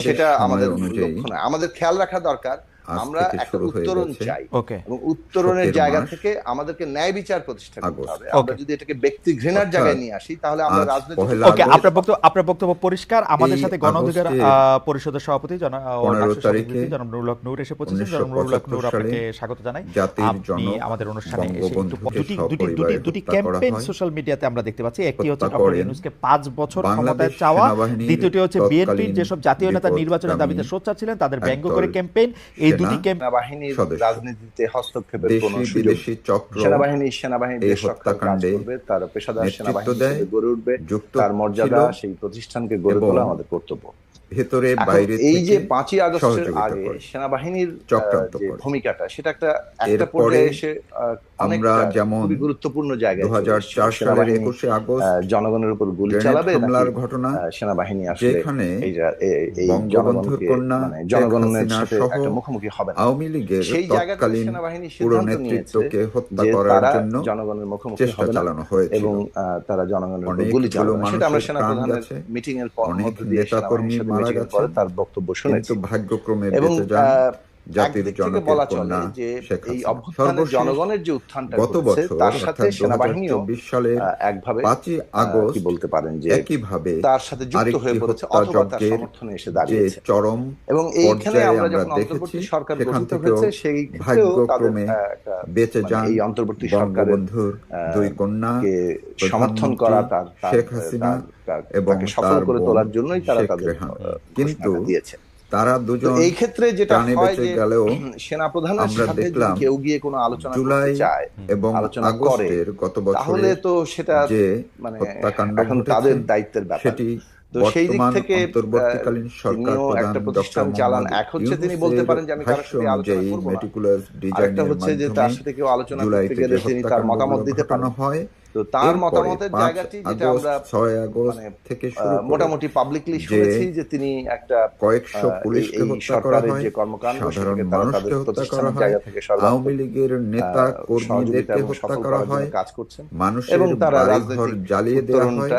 সেটা আমাদের লক্ষ্য নয় আমাদের খেয়াল রাখা দরকার আমরা একটা উত্তরণ চাই। এবং উত্তরণের জায়গা থেকে আমাদেরকে ন্যায় বিচার প্রতিষ্ঠা করতে হবে। আমরা যদি এটাকে ব্যক্তি ঘৃণার জায়গায় নিয়ে আসি তাহলে আমরা রাজনৈতিক ওকে আপনার বক্তব্য আপনার বক্তব্য পরিষ্কার। আমাদের সাথে পরিষদের সভাপতি জনাব নূর এসে পৌঁছেছেন। জনাব নূর আপনাকে স্বাগত জানাই। আপনি আমাদের অনুষ্ঠানে এসে দুটি দুটি দুটি দুটি ক্যাম্পেইন সোশ্যাল মিডিয়াতে আমরা দেখতে পাচ্ছি। একটি হচ্ছে ডক্টর ইউনুসকে 5 বছর ক্ষমতায় চাওয়া। দ্বিতীয়টি হচ্ছে বিএনপির যেসব জাতীয় নেতা নির্বাচনের দাবিতে সোচ্চার ছিলেন তাদের ব্যঙ্গ করে ক্যাম্পেইন। এই দুদিকে বাহিনীর রাজনীতিতে হস্তক্ষেপের কোনো সুযোগ চক্র সেনাবাহিনী সেনাবাহিনী দেশ হত্যাকাণ্ডে তার পেশাদার সেনাবাহিনী গড়ে উঠবে তার মর্যাদা সেই প্রতিষ্ঠানকে গড়ে তোলা আমাদের কর্তব্য। ভেতরে বাইরে এই যে পাঁচই আগস্টের আগে সেনাবাহিনীর ভূমিকাটা সেটা একটা একটা পর্যায়ে এসে আমরা যেমন গুরুত্বপূর্ণ জায়গা দু হাজার চার সালের একুশে আগস্ট জনগণের উপর গুলি চালাবে হামলার ঘটনা সেনাবাহিনী আসলে এখানে এই মানে জনগণের কন্যা জনগণের সাথে একটা মুখোমুখি হবে আওয়ামী লীগের সেই তৎকালীন পুরো নেতৃত্বকে হত্যা করার জন্য জনগণের মুখোমুখি চেষ্টা চালানো হয়েছে এবং তারা জনগণের উপর গুলি চালানো সেটা আমরা সেনাপ্রধানের মিটিং এর পর অনেক নেতাকর্মী মিটিং এর পরে তার বক্তব্য শুনেছি। ভাগ্যক্রমে এবং জাতির জনকের বলা চলে যে জনগণের যে উত্থানটা গত বছর তার সাথে সেনাবাহিনীও সালে একভাবে 5 আগস্ট কি বলতে পারেন যে একইভাবে তার সাথে যুক্ত হয়ে পড়েছে অথবা তার সমর্থনে এসে দাঁড়িয়েছে। চরম এবং এইখানে আমরা যখন অন্তর্বর্তী সরকার গঠিত হয়েছে সেই ভাগ্যক্রমে বেঁচে মানে যান এই অন্তর্বর্তী সরকারের দুই কন্যা সমর্থন করা তার শেখ হাসিনা এবং সফল করে তোলার জন্যই তারা তাদের কিন্তু দিয়েছে। তারা দুজন এই ক্ষেত্রে যেটা হয় যে সেনাপ্রধানের সাথে যদি কেউ গিয়ে কোনো আলোচনা করতে চায় এবং আলোচনা করে গত তাহলে তো সেটা মানে এখন তাদের দায়িত্বের ব্যাপার। তো সেই দিক থেকে অন্তর্বর্তীকালীন সরকার প্রধান চালান। এক হচ্ছে তিনি বলতে পারেন যে আমি কারোর সাথে আলোচনা করব না। হচ্ছে যে তার সাথে কেউ আলোচনা করতে গেলে তিনি তার মতামত দিতে পারেন। হয়। তো তার মতামতের জায়গাটি যেটা আমরা মানে, থেকে মোটামুটি পাবলিকলি শুনেছি যে তিনি একটা কয়েকশো পুলিশকে হত্যা করা হয় যে কর্মকাণ্ড হত্যা করা হয় আওয়ামী লীগের নেতা কর্মীদেরকে হত্যা করা হয় কাজ করছেন। মানুষের তারা জ্বালিয়ে দেওয়া হয়।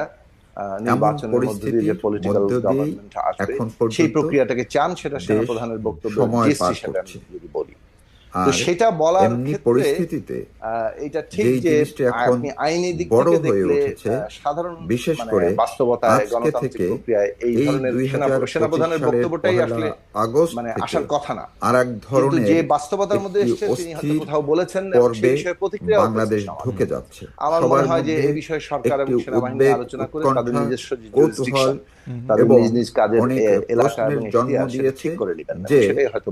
নির্বাচনের যে পলিটিক্যাল গভর্নমেন্ট আসবে সেই প্রক্রিয়াটাকে চান সেটা সেনাপ্রধানের বক্তব্য সেটা আমি যদি বলি। তো সেটা বলার পরিস্থিতিতে এটা ঠিক যে এখন আইনি দিক থেকে দেখলে সাধারণ বিশেষ মানে করে বাস্তবতা গণতান্ত্রিক প্রক্রিয়ায় এই ধরনের সেনাপ্রধানের বক্তব্যটাই আসলে আগস্ট মানে আসার কথা না। আর এক ধরনের যে বাস্তবতার মধ্যে এসেছে তিনি হয়তো কোথাও বলেছেন সেই বিষয়ে প্রতিক্রিয়া বাংলাদেশ ঢুকে যাচ্ছে। আমার মনে হয় যে এই বিষয়ে সরকার এবং সেনাবাহিনী আলোচনা করে তাদের নিজস্ব কৌতূহল করে নেবেন হয়তো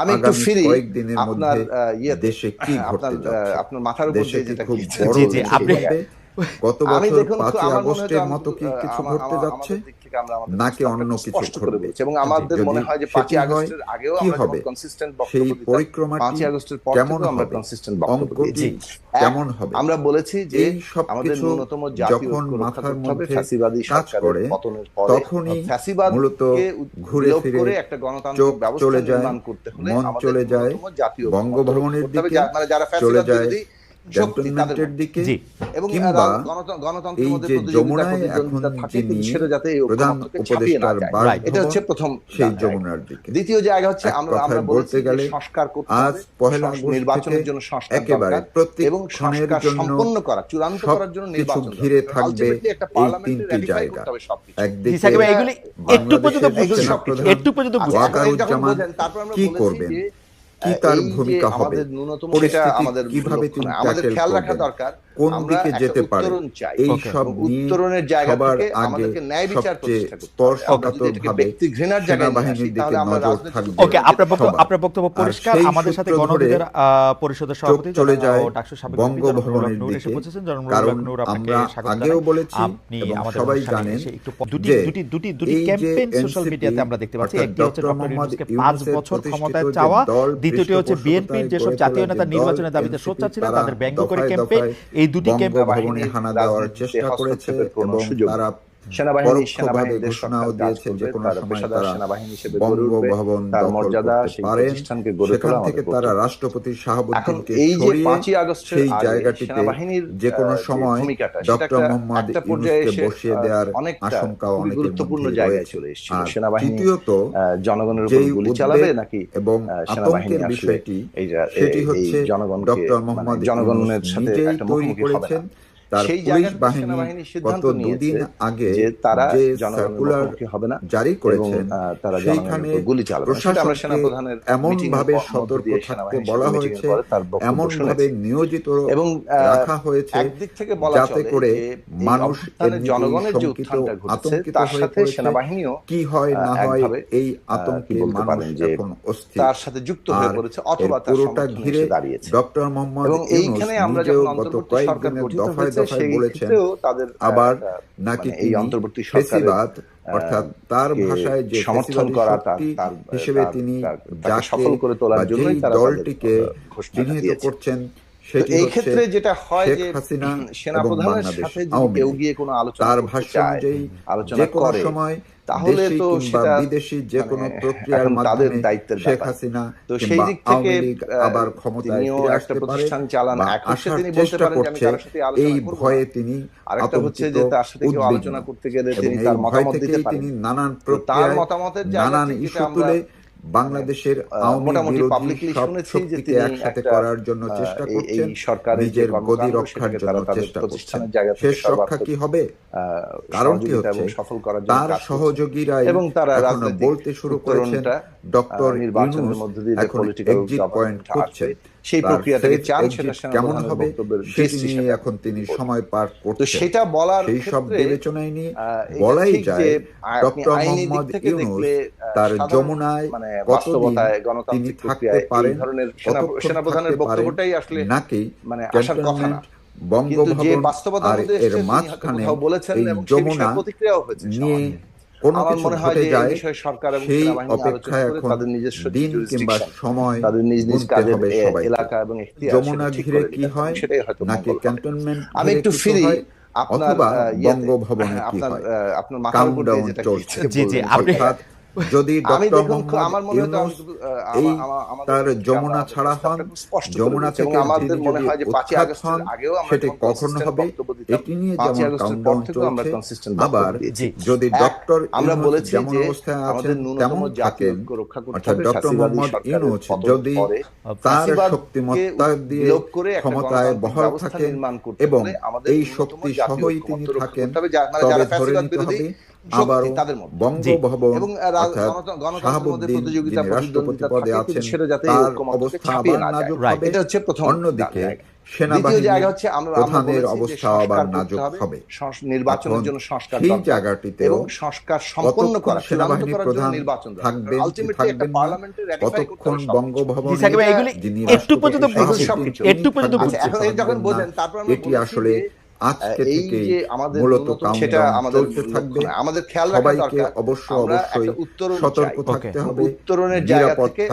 আমি একটু ফিরি কয়েকদিনের মধ্যে দেশে কি ঘটতে যাচ্ছে? আপনার মাথার উপর যেটা খুব আপনি গত বছর পাঁচই আগস্টের মতো কি কিছু ঘটতে যাচ্ছে? নাকি অন্য কিছু ঘটবে? এবং আমাদের মনে হয় যে আচ্ছা, পাঁচই আগস্টের আগেও হবে? সেই কেমন কেমন হবে? আমরা বলেছি যে আমাদের ন্যূনতম মাথার মধ্যে তখনই মূলত ঘুরে ফিরে চলে যায় মন চলে যায় বঙ্গভবনের দিকে চলে যায় দিকে এবং প্রধান উপদেষ্টার এটা হচ্ছে প্রথম সেই যমুনার দিকে। দ্বিতীয় জায়গা হচ্ছে আমরা আমরা বলতে গেলে সংস্কার করতে আজ পহেলা নির্বাচনের জন্য সংস্কার একেবারে প্রত্যেক এবং সংস্কার সম্পন্ন করা চূড়ান্ত করার জন্য নির্বাচন ঘিরে থাকবে এই তিনটি জায়গা। একদিকে একটু পর্যন্ত একটু পর্যন্ত আচ্ছা, কি করবেন? কি তার ভূমিকা হবে? আমাদের ন্যূনতম সেটা আমাদের কীভাবে আমাদের খেয়াল রাখা দরকার। কোন দিকে যেতে পারে? এই সব উত্তরণের জায়গা থেকে আমাদেরকে ন্যায় বিচার প্রতিষ্ঠা করতে ওকে আপনার বক্তব্য আপনার বক্তব্য পরিষ্কার। আমাদের সাথে পরিষদের সভাপতি চলে যায় বঙ্গভবনের দিকে। কারণ আমরা আগেও বলেছি সবাই জানেন দুটি দুটি দুটি দুটি ক্যাম্পেইন সোশ্যাল মিডিয়াতে আমরা দেখতে পাচ্ছি। একটি হচ্ছে ডক্টর ইউনূসকে 5 বছর ক্ষমতায় চাওয়া। দ্বিতীয়টি হচ্ছে যেসব জাতীয় নেতা নির্বাচনের দাবিতে সোচ্চার ছিলেন তাদের ব্যঙ্গ করে ক্যাম্পেইন এই ক্যাম্পে দুটি ক্যাম্প হানা দেওয়ার চেষ্টা করেছে এবং তারা সেনাবাহিনী সেনাবাহিনীদের ঘোষণাও দিয়েছে যে কোনো সময় তারা সেনাবাহিনী হিসেবে বঙ্গভবন তার মর্যাদা সেই প্রতিষ্ঠানকে গড়ে তোলা থেকে তারা রাষ্ট্রপতি শাহাবুদ্দিনকে এই যে সরিয়ে সেই জায়গাটিতে যে কোনো সময় ডক্টর মোহাম্মদ ইউনূসকে বসিয়ে দেওয়ার আশঙ্কা অনেকের গুরুত্বপূর্ণ জায়গায় চলে এসেছিল। সেনাবাহিনী আহ, জনগণের উপর গুলি চালাবে নাকি এবং আতঙ্কের বিষয়টি এই যে- সেটি হচ্ছে এই জনগণকে ডক্টর মানে মোহাম্মদ জনগণের সাথে একটা মুখোমুখি হবে সেই সেনাবাহিনী সিদ্ধান্ত নিয়েছে আগে যে তারা সার্কুলার হবে না জারি আহ, তারা সেইখানে গুলি চালাবে আমরা এমন ভাবে সতর্ক থাকতে বলা হয়েছে এমন ভাবে নিয়োজিত এবং রাখা হয়েছে একদিক থেকে বলা যাতে করে মানুষ জনগণের যে উত্থানটা ঘটেছে আতঙ্কিত তার সাথে সেনাবাহিনীও কি হয় না হয় এই আতঙ্কে মানুষ যে এখন অস্থির। তার সাথে যুক্ত হয়ে পড়েছে অথবা তার পুরোটা ঘিরে দাঁড়িয়েছে। ডক্টর মোহাম্মদ এবং এইখানে আমরা যখন অন্তর্বর্তী সরকার গঠিত হয়েছে দফায় বলেছেন। তাদের আবার নাকি মানে এই অন্তর্বর্তী ফেসিবাদ অর্থাৎ তার ভাষায় যে সমর্থন করা তার হিসেবে তিনি যা যাকে সফল করে তোলার তারা দলটিকে চিহ্নিত করছেন এই ক্ষেত্রে যেটা হয় যে হাসিনা সেনা এবং প্রধানের বাংলাদেশ সাথে যদি কেউ গিয়ে কোনো আলোচনা তার ভাষ্য অনুযায়ী আলোচনা করে সময় তাহলে তো সেটা বিদেশি যে কোনো মানে প্রক্রিয়ার মাধ্যমে দায়িত্বের শেখ হাসিনা তো সেই দিক থেকে আবার ক্ষমতায় ফিরে একটা আসতে প্রতিষ্ঠান চালান। বা এক হচ্ছে তিনি বলতে পারেন যে আমি কারোর সাথে আলোচনা এই ভয়ে তিনি আরেকটা হচ্ছে যে তার সাথে কেউ আলোচনা করতে গেলে তিনি তার মতামত দিতে পারেন। তিনি নানান তার প্রক্রিয়ায় নানান ইস্যু তুলে বাংলাদেশের মোটামুটি সব শুনেছি যে তিনি একসাথে করার জন্য চেষ্টা করছেন সরকারের নিজের গদি রক্ষার জন্য চেষ্টা করছেন। থেকে শেষ রক্ষা কি হবে? কারণটি সহযোগিতা হচ্ছে সফল করার তার করছে। সহযোগীরাই এবং তারা রাজনৈতিক বলতে শুরু করেছেন ডক্টর নির্বাচনের মধ্য দিয়ে যে এখন এক্সিট পয়েন্ট খুঁজছে সেই প্রক্রিয়াটাকে safe চান সেটা কেমন হবে? সেটি নিয়ে এখন তিনি সময় পার করছেন। সেটা বলার সেই সব বিবেচনায় নিয়ে বলাই যায় ডক্টর মোহাম্মদ থেকে ইউনূস তার যমুনায় মানে বাস্তবতায় গণতান্ত্রিক প্রক্রিয়ায় এই ধরনের সেনা প্রধানের বক্তব্যটাই আসলে নাকি মানে আসার কথা না। কিন্তু যে বঙ্গভবন বাস্তবতার আর মধ্যে এর মাঝখানে কোথাও বলেছেন এবং যমুনা বিষয়ে প্রতিক্রিয়াও হয়েছে নিয়ে কোনো আমার কিছু মনে হয় ঘটে যে এই যায় বিষয়ে সরকার এবং সেই সেনাবাহিনী আলোচনা করে এখন তাদের নিজস্ব দিন কিংবা সময় তাদের নিজ নিজ সবাইকে। এলাকা এবং যমুনা ঘিরে কি হয়? সেটাই হয়তো নাকি ক্যান্টনমেন্ট আমি একটু ফিরি আপনার বঙ্গভবনে কি হয়? আপনার মাথার উপর দিয়ে যেটা চলছে। জি, জি, আপনি- যদি ডক্টর মোহাম্মদ ইউনূস এই তার যমুনা ছাড়া হন যমুনা থেকে যে পাঁচই উৎখাত হন সেটি কখন হবে? এটি নিয়ে যেমন কাউন্টডাউন চলছে আবার যদি ডক্টর আমরা বলেছি যেমন অবস্থায় আছেন তেমন থাকেন অর্থাৎ ডক্টর মোহাম্মদ ইউনূস যদি তার শক্তিমত্তা দিয়ে ক্ষমতায় বহাল থাকেন এবং এই শক্তি সহই তিনি থাকেন মানে তবে ধরে নিতে হবে তাদের বঙ্গভবন এবং অর্থাৎ গণতন্ত্রের শাহাবুদ্দিন যিনি রাষ্ট্রপতি পদে আছেন তার অবস্থা আবার নাজুক হবে এটা হচ্ছে প্রথম অন্যদিকে জায়গা। দ্বিতীয় সেনাবাহিনী জায়গা হচ্ছে আমরা আমরা প্রধানের অবস্থা আবার নাজুক হবে নির্বাচনের জন্য সংস্কার সেই এবং সংস্কার সম্পন্ন করা সেনাবাহিনী প্রধান। থাকবেন থাকবেন কতক্ষণ বঙ্গভবন যিনি একটু পর্যন্ত বুঝছি, একটু পর্যন্ত থাকবেন বুঝছি। আচ্ছা, এখন যখন বোঝেন, তারপর এটি আসলে আজকে এই থেকেই যে আমাদের মূলত সেটা আমাদের থাকবে। আমাদের খেয়াল রাখা দরকার। অবশ্য অবশ্যই সতর্ক। থাকতে হবে উত্তরণের জায়গা থেকে